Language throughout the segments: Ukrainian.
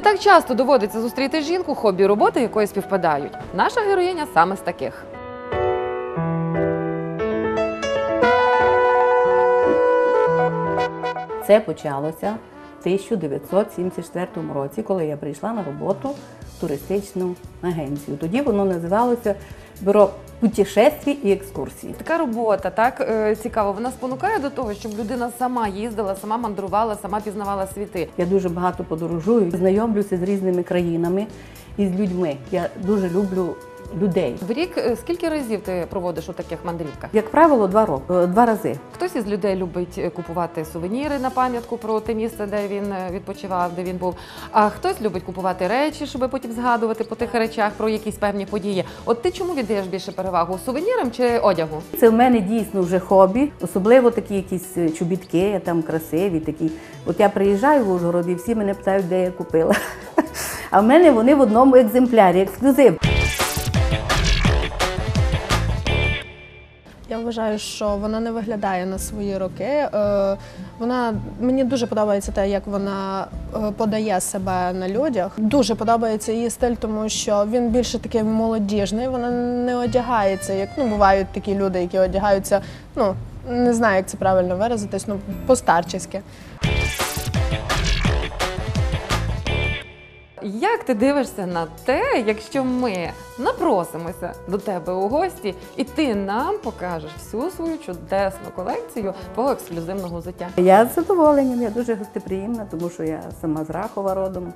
Не так часто доводиться зустріти жінку, хобі роботи якої співпадають. Наша героїня саме з таких. Це почалося в 1974 році, коли я прийшла на роботу в туристичну агенцію. Тоді воно називалося бюро путешествій і екскурсій. Така робота, так е, цікаво. Вона спонукає до того, щоб людина сама їздила, сама мандрувала, сама пізнавала світи. Я дуже багато подорожую, знайомлюся з різними країнами і з людьми. Я дуже люблю людей. В рік е, скільки разів ти проводиш у таких мандрівках? Як правило, два роки е, два рази. Хтось із людей любить е, купувати сувеніри на пам'ятку про те місце, де він відпочивав, де він був. А хтось любить купувати речі, щоб потім згадувати по тих речах про якісь певні події. От ти чому віддаєш більше перевагу сувенірам чи одягу? Це в мене дійсно вже хобі, особливо такі якісь чобітки, там красиві такі. От я приїжджаю в Ужгород і всі мене питають, де я купила. А в мене вони в одному екземплярі, ексклюзив. Вважаю, що вона не виглядає на свої роки. Е, Вона мені дуже подобається те, як вона е, подає себе на людях. Дуже подобається її стиль, тому що він більше такий молодіжний. Вона не одягається, як ну бувають такі люди, які одягаються. Ну не знаю, як це правильно виразитись, ну постарчески. Як ти дивишся на те, якщо ми напросимося до тебе у гості, і ти нам покажеш всю свою чудесну колекцію твого ексклюзивного взуття? Я з задоволенням, я дуже гостеприємна, тому що я сама з Рахова родом,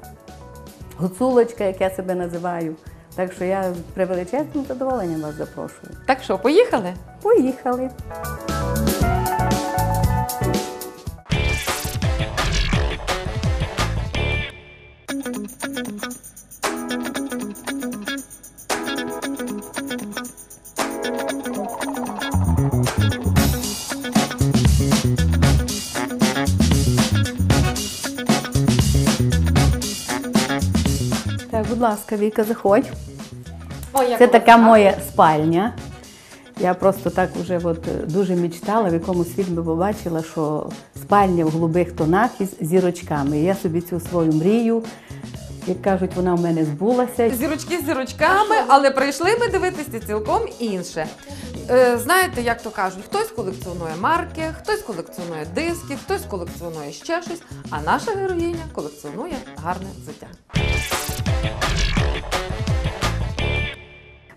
гуцулочка, як я себе називаю. Так що я з превеличезним задоволенням вас запрошую. Так що, поїхали? Поїхали! Так, будь ласка, Віка, заходь. Це така моя спальня. Я просто так вже от е, дуже мечтала, в якомусь фільмі побачила, що спальня в голубих тонах із зірочками. Я собі цю свою мрію, як кажуть, вона в мене збулася. Зірочки з зірочками, але прийшли ми дивитися цілком інше. Е, знаєте, як то кажуть, хтось колекціонує марки, хтось колекціонує диски, хтось колекціонує ще щось, а наша героїня колекціонує гарне взуття.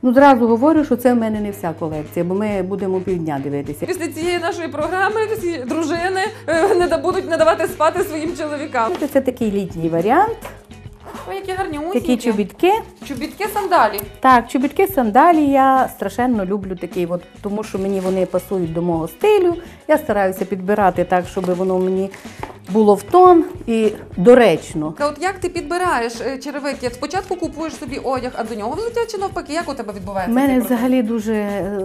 Ну, зразу говорю, що це в мене не вся колекція, бо ми будемо півдня дивитися. Після цієї нашої програми всі дружини е, не будуть не давати спати своїм чоловікам. Знаєте, Це такий літній варіант, Ой, які гарні такі чобітки. Чобітки сандалі. Так, чобітки сандалі я страшенно люблю такі, от, тому що мені вони пасують до мого стилю. Я стараюся підбирати так, щоб воно мені було в тон і доречно. Та От як ти підбираєш е, черевики? Спочатку купуєш собі одяг, а до нього взуття чи навпаки, як у тебе У відбувається? мене цей процес? взагалі дуже е,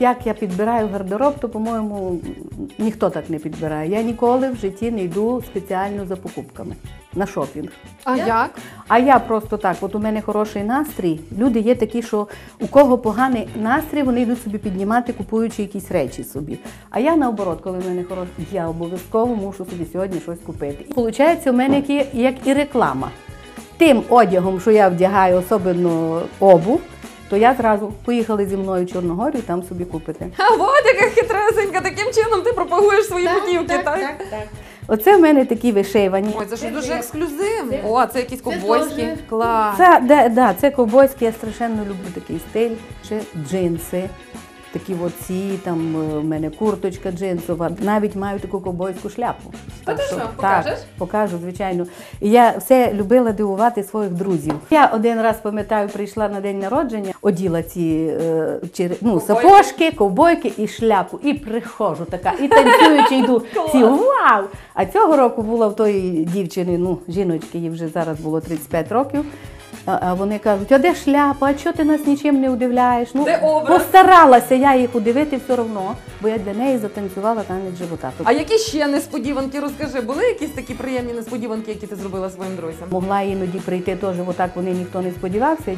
як я підбираю гардероб, то по-моєму ніхто так не підбирає. Я ніколи в житті не йду спеціально за покупками на шопінг. А як? А я просто так, от у мене хороший настрій. Люди є такі, що у кого поганий настрій, вони йдуть собі піднімати, купуючи якісь речі собі. А я наоборот, коли в мене хороший, я обов'язково мушу собі сьогодні щось купити. І виходить, у мене як, і- як і реклама. Тим одягом, що я вдягаю, особливо обув, то я зразу поїхали зі мною в Чорногорію, там собі купити. А от яка хитресенька, таким чином ти пропагуєш свої путівки, так? Оце в мене такі вишивані. Ой, це ж дуже ексклюзивно. О, це якісь ковбойські. Клас. Це, да, да, це ковбойські, я страшенно люблю такий стиль. Ще джинси. Такі оці, там е, в мене курточка джинсова, навіть маю таку ковбойську шляпу. А ти що, так, покажеш? покажу, звичайно. І я все любила дивувати своїх друзів. Я один раз пам'ятаю, прийшла на день народження, оділа ці е, чер- ну, сапожки, ковбойки і шляпу. І приходжу така, і танцюючи йду. Всі вау! А цього року була в тої дівчини, ну, жіночки, їй вже зараз було 35 років. А вони кажуть, а де шляпа, а чого ти нас нічим не удивляєш? Ну, постаралася я їх удивити все одно, бо я для неї затанцювала танець живота. А які ще несподіванки розкажи? Були якісь такі приємні несподіванки, які ти зробила своїм друзям? Могла іноді прийти теж, отак вони ніхто не сподівався,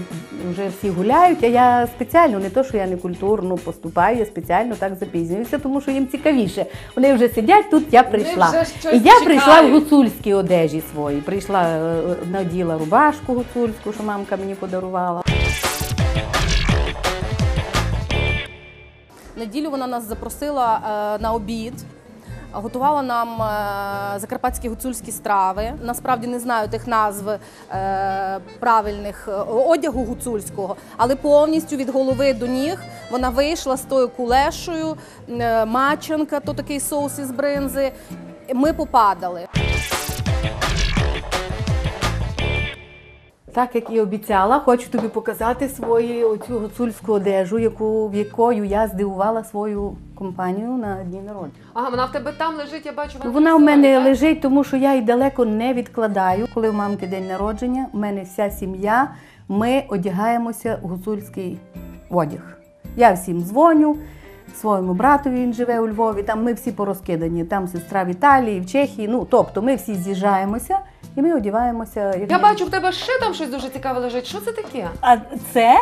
вже всі гуляють, а я спеціально, не то, що я не культурно поступаю, я спеціально так запізнююся, тому що їм цікавіше. Вони вже сидять тут, я прийшла. І я прийшла в чекають. гуцульській одежі своїй. Прийшла, е, наділа рубашку гуцульську, що мамка мені подарувала. Неділю вона нас запросила е, на обід. Готувала нам е, закарпатські гуцульські страви. Насправді не знаю тих назв е, правильних одягу гуцульського, але повністю від голови до ніг вона вийшла з тою кулешою, мачанка, то такий соус із бринзи. Ми попадали. Так як і обіцяла, хочу тобі показати свою оцю гуцульську одежу, яку, в якою я здивувала свою компанію на дні народження. Ага, вона в тебе там лежить, я бачу. Ну, Вона в мене лежить, тому що я її далеко не відкладаю. Коли в мамки день народження, у мене вся сім'я, ми одягаємося в гуцульський одяг. Я всім дзвоню, своєму братові він живе у Львові, там ми всі порозкидані, там сестра в Італії, в Чехії. Ну, тобто ми всі з'їжджаємося і ми одягаємося. як Я бачу, в тебе ще там щось дуже цікаве лежить. Що це таке? А це?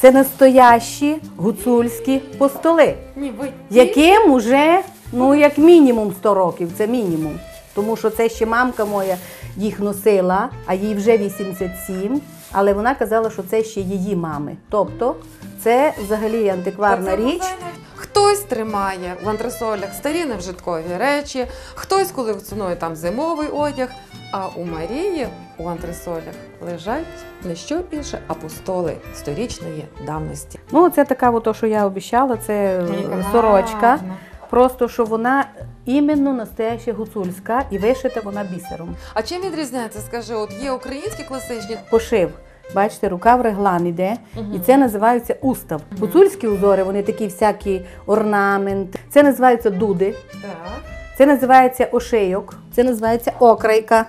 Це настоящі гуцульські постоли Ні, ви яким уже ну як мінімум 100 років, це мінімум. Тому що це ще мамка моя їх носила, а їй вже 87, але вона казала, що це ще її мами. Тобто це взагалі антикварна річ. Хтось тримає в антресолях старі невжиткові речі, хтось колекціонує там зимовий одяг. А у Марії у антресолях лежать не що інше, а постоли сторічної давності. Ну, це така, ото, що я обіцяла, це е, сорочка. Просто що вона іменно настояща гуцульська і вишита вона бісером. А чим відрізняється? Скажи, от є українські класичні, Пошив. Бачите, рукав реглан іде, і це називається устав. Гуцульські узори, вони такі всякі орнамент. Це називаються дуди, так. це називається ошийок, це називається окрайка.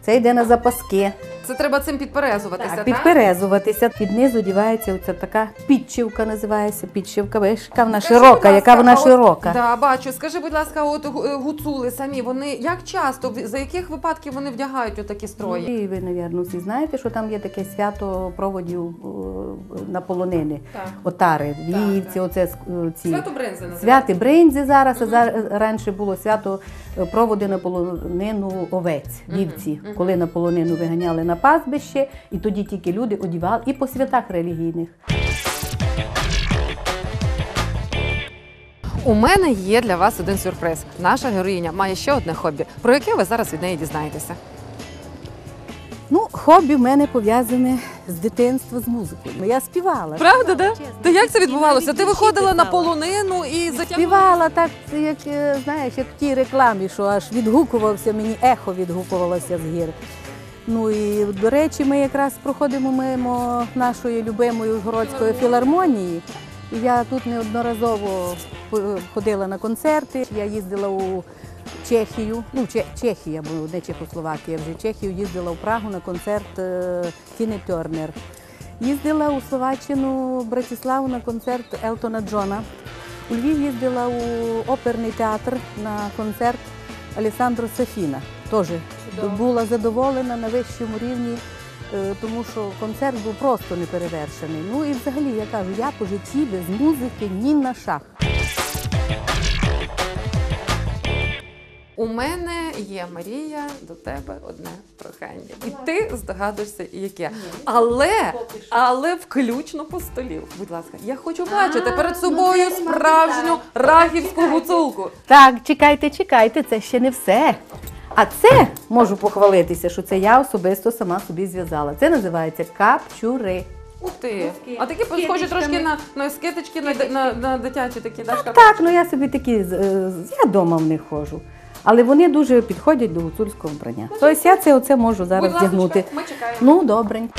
Це йде на запаски. Це треба цим підперезуватися, так? Підперезуватися. Під низ одівається оця така підшивка, називається підшивка. Бачиш, яка вона Скажи, широка, будь яка ласка, вона от- широка. Да, бачу. Скажи, будь ласка, от гу- е, гуцули самі, вони як часто, за яких випадків вони вдягають отакі строї? І ви, мабуть, всі знаєте, що там є таке свято проводів е, на полонини. Так. Отари, вівці, так. оце е, ці. Свято бринзи називається. Святи бринзі зараз, а зараз раніше було свято е, проводи на полонину овець, вівці, коли на полонину виганяли на пастбище, і тоді тільки люди одівали і по святах релігійних. У мене є для вас один сюрприз. Наша героїня має ще одне хобі, про яке ви зараз від неї дізнаєтеся. Ну, хобі в мене пов'язане з дитинства з музикою. Ну, Я співала. Правда, да? Та як це відбувалося? Ти виходила на полонину і затягнула? Співала так, як е, знаєш, як в тій рекламі, що аж відгукувався, мені ехо відгукувалося з гір. Ну і до речі, ми якраз проходимо мимо нашої любимої Ужгородської філармонії. Я тут неодноразово ходила на концерти. Я їздила у Чехію, ну Чехія, бо не Чехословакія, вже Чехію їздила в Прагу на концерт е, Тіни Тернер. Їздила у Словаччину, в Братиславу на концерт Елтона Джона. У Львів їздила у оперний театр на концерт Алісандро Сафіна. Теж була задоволена на вищому рівні, е, тому що концерт був просто неперевершений. Ну і взагалі я кажу, я по житті без музики ні на шах. У мене є Марія до тебе одне прохання. І ти здогадуєшся, яке. Але, але включно по столів. Будь ласка, я хочу бачити перед собою справжню рахівську гуцулку. Так, чекайте, чекайте, це ще не все. А це можу похвалитися, що це я особисто сама собі зв'язала. Це називається капчури. Ух ти. А такі схожі трошки на, на скиточки, на, на, на дитячі такі, да, шкарпетки? Так, ну я собі такі з- е, з- я вдома в них ходжу. Але вони дуже підходять до гуцульського вбрання. Тобто я це оце можу зараз Будь ласочка, вдягнути. ми чекаємо. Ну, добренько.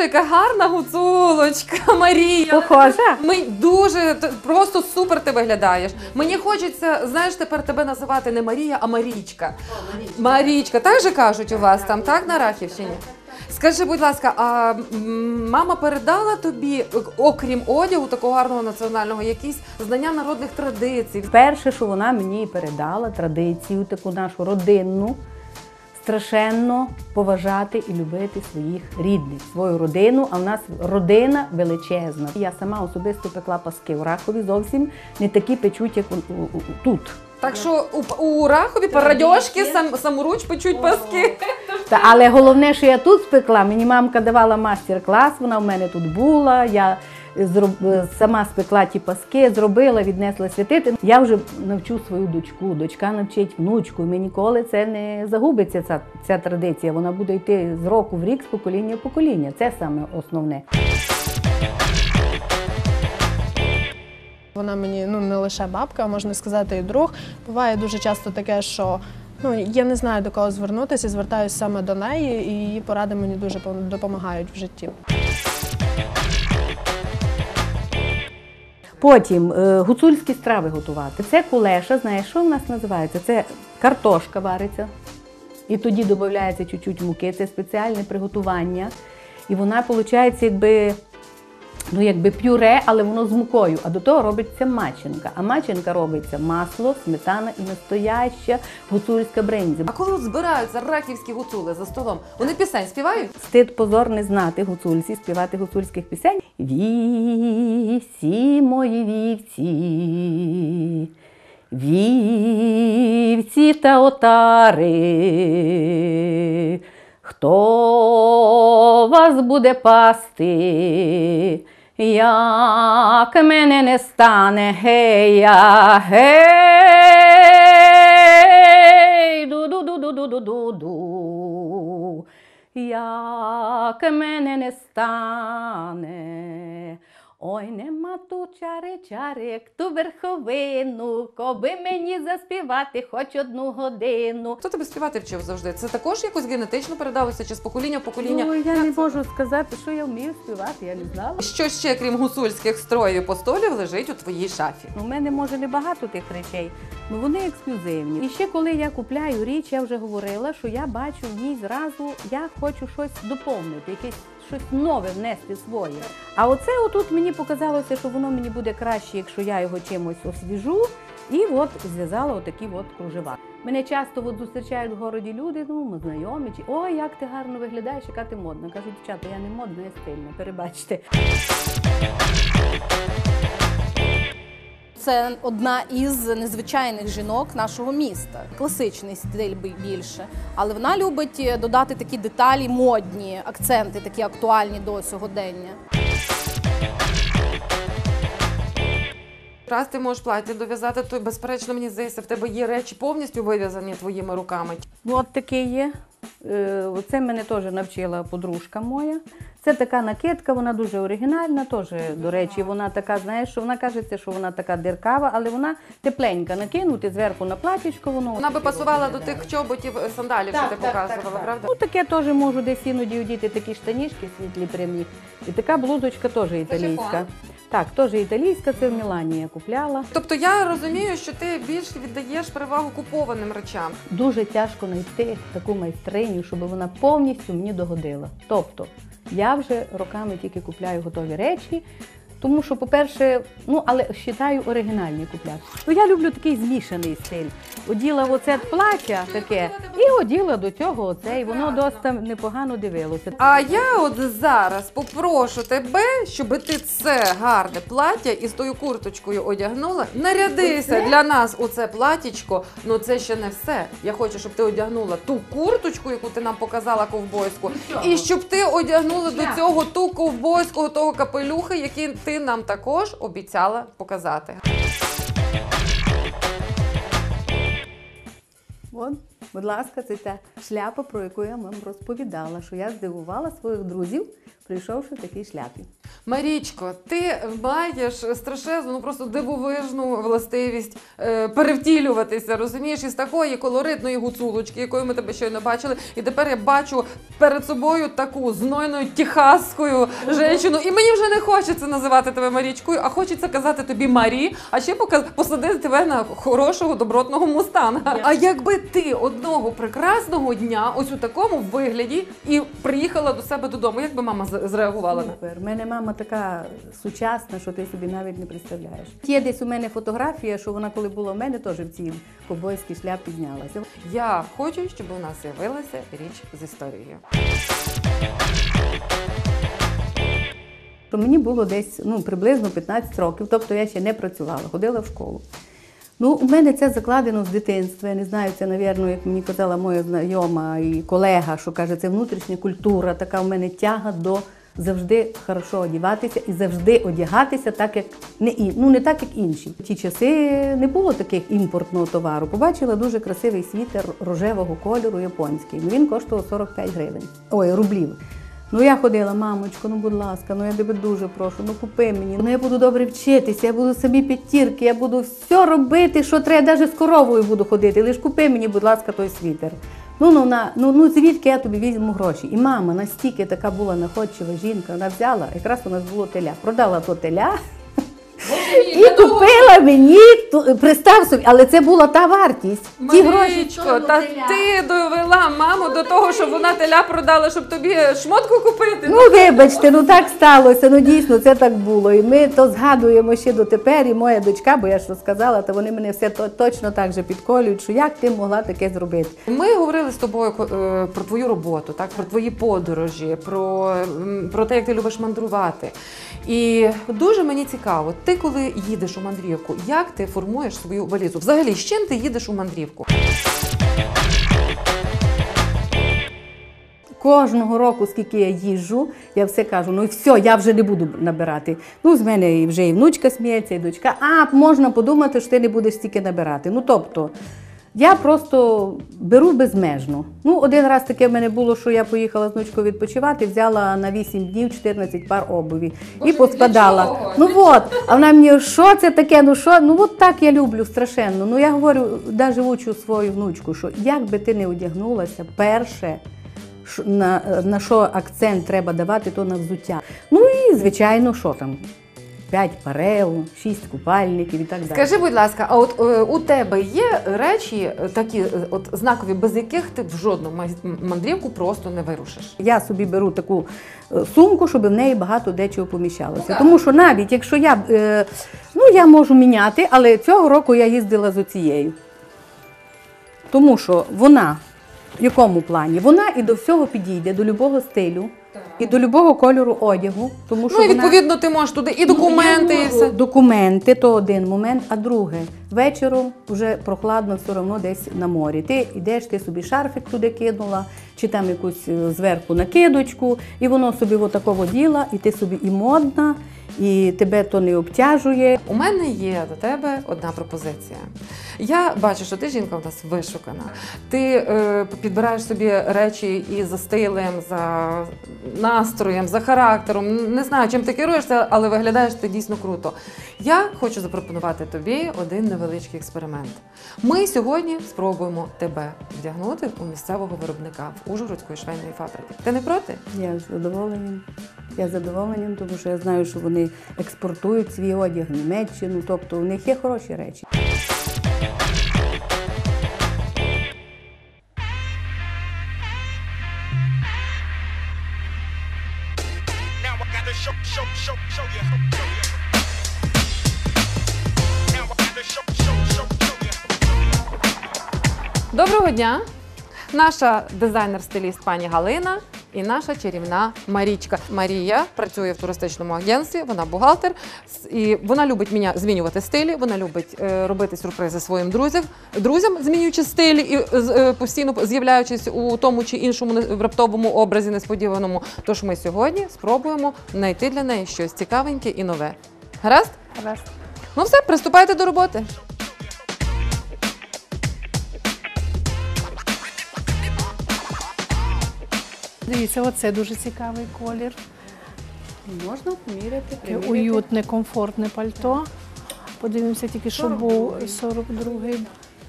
Яка гарна гуцулочка, Марія. Похожа? Ми дуже просто супер ти виглядаєш. Мені хочеться, знаєш, тепер тебе називати не Марія, а Марічка. Марічка, так же кажуть у вас там, так, на Рахівщині? Скажи, будь ласка, а мама передала тобі, окрім одягу такого гарного національного, якісь знання народних традицій? Перше, що вона мені передала традицію, таку нашу родинну, страшенно поважати і любити своїх рідних, свою родину. А в нас родина величезна. Я сама особисто пекла паски в Рахові зовсім не такі печуть, як у- у- у- тут. Так що у, у Рахові парадьошки сам, саморуч печуть паски. Та, але головне, що я тут спекла, мені мамка давала мастер-клас, вона в мене тут була. Я сама спекла ті паски, зробила, віднесла святити. Я вже навчу свою дочку, дочка навчить внучку. І ми ніколи це не загубиться, ця, ця традиція. Вона буде йти з року в рік, з покоління в покоління. Це саме основне. Вона мені ну не лише бабка, можна сказати, і друг. Буває дуже часто таке, що ну я не знаю до кого звернутися, звертаюся саме до неї, і її поради мені дуже пом- допомагають в житті. Потім е, гуцульські страви готувати. Це кулеша, знаєш, що в нас називається? Це картошка вариться. І тоді додається чуть-чуть муки. Це спеціальне приготування. І вона виходить, якби, ну, якби пюре, але воно з мукою. А до того робиться маченка. А маченка робиться масло, сметана і настояща гуцульська бринзя. А коли збираються рахівські гуцули за столом, вони пісень співають? Стид позор не знати гуцульці, співати гуцульських пісень. Вівці мої вівці, вівці та отари, хто вас буде пасти, як мене не стане, гея, гей, ду-ду-ду-ду-ду-ду-ду. Як мене не стане, ой, нема ту чари чари, як ту верховину, коби мені заспівати хоч одну годину. Хто тебе співати вчив завжди? Це також якось генетично передалося чи з покоління в покоління? Ну, я не можу сказати, що я вмію співати, я не знала. Що ще, крім гусульських строїв і постолів, лежить у твоїй шафі? У мене може не багато тих речей, але вони ексклюзивні. І ще коли я купляю річ, я вже говорила, що я бачу в ній зразу, я хочу щось доповнити, якесь щось нове внести своє. А оце отут мені показалося, що воно мені буде краще, якщо я його чимось освіжу. І от зв'язала отакі от кружева. Мене часто от зустрічають в городі люди, ну ми знайомі, чи ой, як ти гарно виглядаєш, яка ти модна. Кажу, дівчата, я не модна, я стильна, перебачте. Це одна із незвичайних жінок нашого міста. Класичний стиль би- більше, але вона любить е, додати такі деталі, модні акценти, такі актуальні до сьогодення. Раз ти можеш плаття дов'язати, то безперечно мені здається, в тебе є речі повністю вив'язані твоїми руками. Ну, От таке є. Е, Це мене теж навчила подружка моя. Це така накидка, вона дуже оригінальна, теж, до речі, вона така, знаєш, що вона кажеться, що вона така диркава, але вона тепленька накинути зверху на платічко, воно. Вона би пасувала до тих чоботів е, сандалів, що ти показувала, правда? Ну, таке теж можу десь іноді одіти такі штанішки світлі прямі. І така блузочка теж італійська. Так, теж італійська, це в Мілані я купляла. Тобто я розумію, що ти більше віддаєш перевагу купованим речам. Дуже тяжко знайти таку майстриню, щоб вона повністю мені догодила. Тобто я вже роками тільки купляю готові речі. Тому що, по-перше, ну але вважаю оригінальні купляти. Ну я люблю такий змішаний стиль. Оділа оце плаття таке, і оділа до цього оце, і воно досить непогано дивилося. А я от зараз попрошу тебе, щоб ти це гарне плаття із тою курточкою одягнула. Нарядися для нас у це платічко. Ну це ще не все. Я хочу, щоб ти одягнула ту курточку, яку ти нам показала ковбойську, і щоб ти одягнула до цього ту ковбойського того капелюха, який ти нам також обіцяла показати. От. Будь ласка, це та шляпа, про яку я вам розповідала, що я здивувала своїх друзів, прийшовши в такій шляпі. Марічко, ти маєш страшезну, ну просто дивовижну властивість е, перевтілюватися, розумієш, із такої колоритної гуцулочки, якою ми тебе щойно бачили. І тепер я бачу перед собою таку знойною техасською жінку. І мені вже не хочеться називати тебе Марічкою, а хочеться казати тобі Марі, а ще посадити тебе на хорошого добротного мустанга. А якби ти одного прекрасного дня, ось у такому вигляді, і приїхала до себе додому, як би мама зреагувала? Супер. У мене мама така сучасна, що ти собі навіть не представляєш. Є десь у мене фотографія, що вона коли була у мене, теж в цій ковбойській шляпі знялася. Я хочу, щоб у нас з'явилася річ з історією. То мені було десь ну, приблизно 15 років, тобто я ще не працювала, ходила в школу. Ну, у мене це закладено з дитинства. Я не знаю, це, напевно, як мені казала моя знайома і колега, що каже, це внутрішня культура, така в мене тяга до завжди хорошо одягатися і завжди одягатися так, як не і- ну, не так, як інші. Ті часи не було таких імпортного товару. Побачила дуже красивий світер рожевого кольору японський. Він коштував 45 гривень. Ой, рублів. Ну я ходила, мамочко, ну будь ласка, ну я тебе дуже прошу, ну купи мені. Ну я буду добре вчитися, я буду собі підтірки, я буду все робити, що треба, навіть з коровою буду ходити. Лиш купи мені, будь ласка, той світер. Ну, ну, на, ну, ну звідки я тобі візьму гроші? І мама настільки така була находчива жінка, вона взяла, якраз у нас було теля, продала то теля. І купила мені, ту- представ собі, але це була та вартість. Ті гроші. Марічко, та ти довела маму до того, щоб вона теля продала, щоб тобі шмотку купити. Ну, вибачте, ну так сталося. Ну дійсно це так було. І ми то згадуємо ще дотепер. І моя дочка, бо я ж розказала, то вони мене все то, точно так же підколюють, що як ти могла таке зробити. Ми говорили з тобою е, про твою роботу, так про твої подорожі, про, м, про те, як ти любиш мандрувати. І дуже мені цікаво, ти коли їдеш у мандрівку, як ти формуєш свою валізу? Взагалі, з чим ти їдеш у мандрівку? Кожного року, скільки я їжджу, я все кажу: ну і все, я вже не буду набирати. Ну, з мене вже і внучка сміється, і дочка. А можна подумати, що ти не будеш стільки набирати. Ну тобто. Я просто беру безмежно. Ну, один раз таке в мене було, що я поїхала з внучкою відпочивати, взяла на 8 днів 14 пар обуві і поскладала. Ну от, а вона мені, що це таке? Ну що? Ну от так я люблю страшенно. Ну я говорю, навіть учу свою внучку, що як би ти не одягнулася, перше, на, на що акцент треба давати, то на взуття. Ну і звичайно, що там? П'ять парео, шість купальників і так далі. Скажи, будь ласка, а от е, у тебе є речі е, такі, е, от знакові, без яких ти в жодну мандрівку просто не вирушиш? Я собі беру таку е, сумку, щоб в неї багато дечого поміщалося. Так. Тому що навіть якщо я е, ну я можу міняти, але цього року я їздила з оцією. Тому що вона в якому плані? Вона і до всього підійде, до любого стилю, і до любого кольору одягу. Тому що Ну і вона... відповідно ти можеш туди і документи, і все. Документи то один момент, а друге, вечором вже прохладно все одно десь на морі. Ти йдеш, ти собі шарфик туди кинула, чи там якусь е, зверху накидочку, і воно собі отаково діла, і ти собі і модна, і тебе то не обтяжує. У мене є до тебе одна пропозиція. Я бачу, що ти жінка у нас вишукана. Ти е, підбираєш собі речі і за стилем, за настроєм, за характером. Не знаю, чим ти керуєшся, але виглядаєш ти дійсно круто. Я хочу запропонувати тобі один невеличкий експеримент. Ми сьогодні спробуємо тебе вдягнути у місцевого виробника в Ужгородської швейної фабрики. Ти не проти? Я з задоволенням. Я з задоволенням, тому що я знаю, що вони експортують свій одяг в Німеччину, тобто у них є хороші речі. Доброго дня! Наша дизайнер-стиліст пані Галина і наша чарівна Марічка. Марія працює в туристичному агентстві, вона бухгалтер, і вона любить міня... змінювати стилі, вона любить е, робити сюрпризи своїм друзям, друзям, змінюючи стилі і е, постійно з'являючись у тому чи іншому раптовому образі несподіваному. Тож ми сьогодні спробуємо знайти для неї щось цікавеньке і нове. Гаразд? Гаразд. Ну все, приступайте до роботи. Дивіться, оце дуже цікавий колір. Можна поміряти, Таке приміряти. уютне, комфортне пальто. Подивимося тільки, що був 42-й.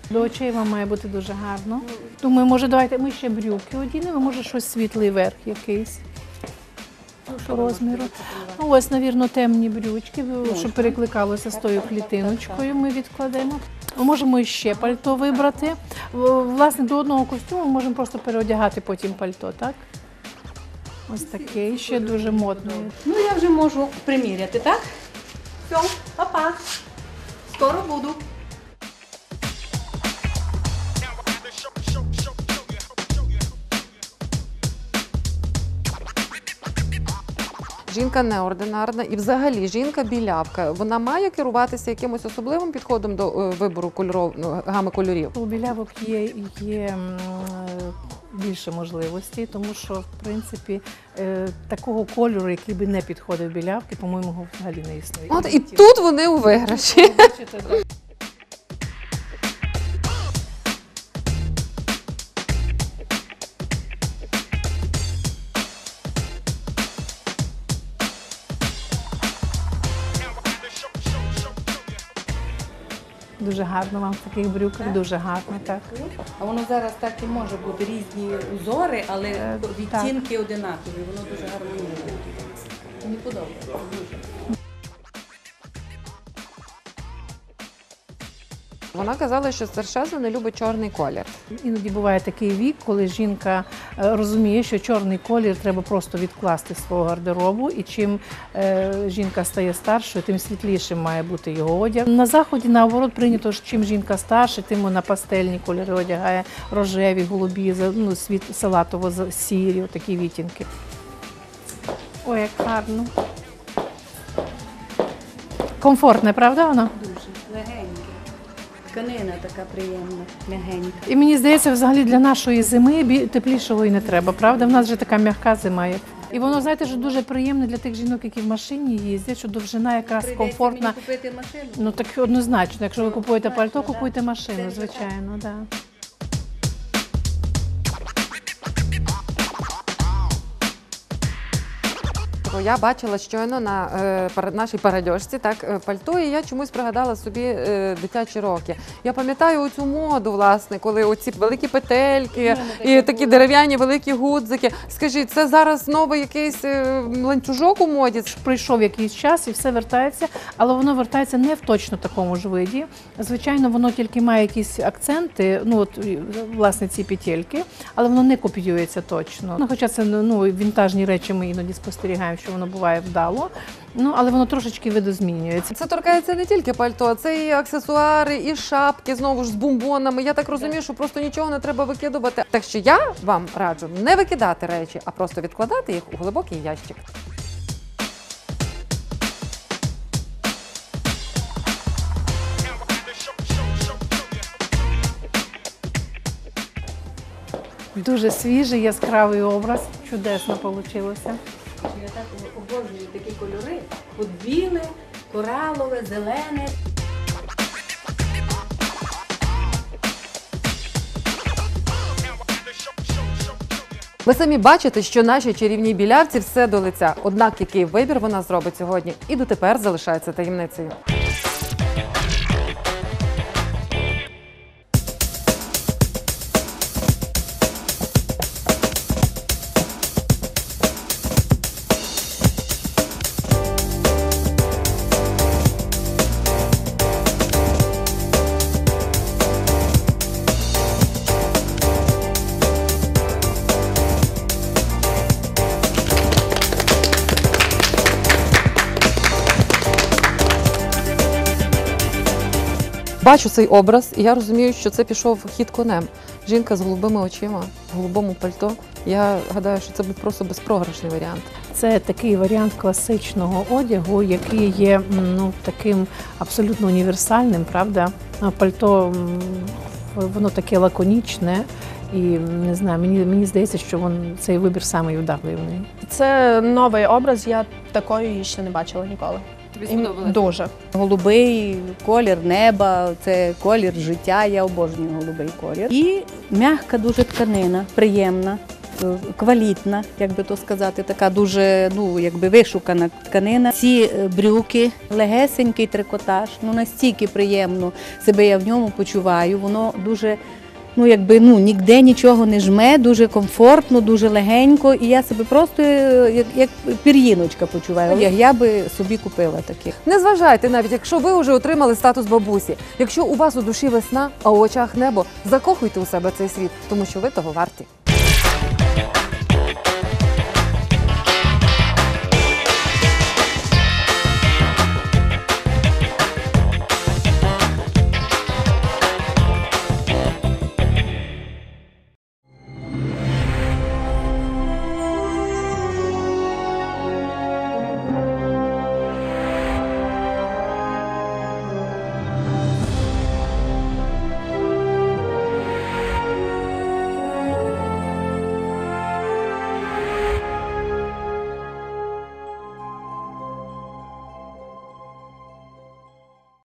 До очей вам має бути дуже гарно. Думаю, може, давайте ми ще брюки одінемо, може щось світлий верх якийсь. По розміру. Ну, ось, навірно, темні брючки, щоб перекликалося з тою клітиночкою. Ми відкладемо. Можемо ще пальто вибрати. Власне, до одного костюму можемо просто переодягати потім пальто, так? Ось такий, ще дуже модний. Ну, я вже можу приміряти, так? Все, па-па. Скоро буду. Жінка неординарна і взагалі жінка білявка. Вона має керуватися якимось особливим підходом до е, вибору кольоров, ну, гами кольорів. У білявок є, є більше можливостей, тому що в принципі е, такого кольору, який би не підходив білявки, по-моєму, взагалі не існує. От і тут вони у виграші. Дуже гарно вам в таких брюках, дуже гарно, так. А воно зараз так і може бути різні узори, але Е, відтінки одинакові. Воно дуже гармонійне. Мені подобається дуже. Вона казала, що страшезно не любить чорний колір. Іноді буває такий вік, коли жінка е, розуміє, що чорний колір треба просто відкласти з свого гардеробу, і чим е, жінка стає старшою, тим світлішим має бути його одяг. На заході наоборот прийнято, що чим жінка старша, тим вона пастельні кольори одягає, рожеві, голубі, ну, світ салатово сірі, такі відтінки. Ой, як гарно. Комфортне, правда воно? Тканина така приємна, м'ягенька. І мені здається, взагалі для нашої зими теплішого і не треба, правда? В нас вже така м'яка зима. Є. І воно, знаєте, що дуже приємне для тих жінок, які в машині їздять, що довжина якраз Прийдеться комфортна. мені купити машину. Ну так однозначно, якщо ви купуєте пальто, купуйте машину, звичайно, да. Бо Я бачила щойно на е, нашій передьожці так е, пальто, і я чомусь пригадала собі е, дитячі роки. Я пам'ятаю оцю моду, власне, коли оці великі петельки і такі дерев'яні великі гудзики. Скажіть, це зараз новий якийсь е, ланцюжок у моді? Пройшов якийсь час і все вертається, але воно вертається не в точно такому ж виді. Звичайно, воно тільки має якісь акценти, ну от власне ці петельки, але воно не копіюється точно. Ну, хоча це ну вінтажні речі, ми іноді спостерігаємо, що воно буває вдало. Ну але воно трошечки видозмінюється. Це торкається не тільки пальто, це і аксесуари, і шапки знову ж з бомбонами. Я так розумію, що просто нічого не треба викидувати. Так що я вам раджу не викидати речі, а просто відкладати їх у глибокий ящик. Дуже свіжий, яскравий образ. Чудесно вийшло. Я так обожнюю такі кольори. От біле, коралове, зелене. Ви самі бачите, що наші чарівні білявці все до лиця. Однак який вибір вона зробить сьогодні, і дотепер залишається таємницею. Бачу цей образ, і я розумію, що це пішов хід конем. Жінка з голубими очима, в голубому пальто. Я гадаю, що це був просто безпрограшний варіант. Це такий варіант класичного одягу, який є ну, таким абсолютно універсальним, правда? Пальто воно таке лаконічне. І не знаю, мені, мені здається, що він, цей вибір самий вдалий в неї. Це новий образ, я такої ще не бачила ніколи. Тобі І Дуже. Голубий колір неба, це колір життя. Я обожнюю голубий колір. І м'яка дуже тканина, приємна. е, квалітна, як би то сказати, така дуже ну, якби вишукана тканина. Ці е, брюки, легесенький трикотаж, ну настільки приємно себе я в ньому почуваю. Воно дуже. Ну, якби ну ніде нічого не жме, дуже комфортно, дуже легенько, і я себе просто е, як, як пір'їночка почуваю. Я, я би собі купила таких. Не зважайте, навіть якщо ви вже отримали статус бабусі. Якщо у вас у душі весна, а у очах небо, закохуйте у себе цей світ, тому що ви того варті.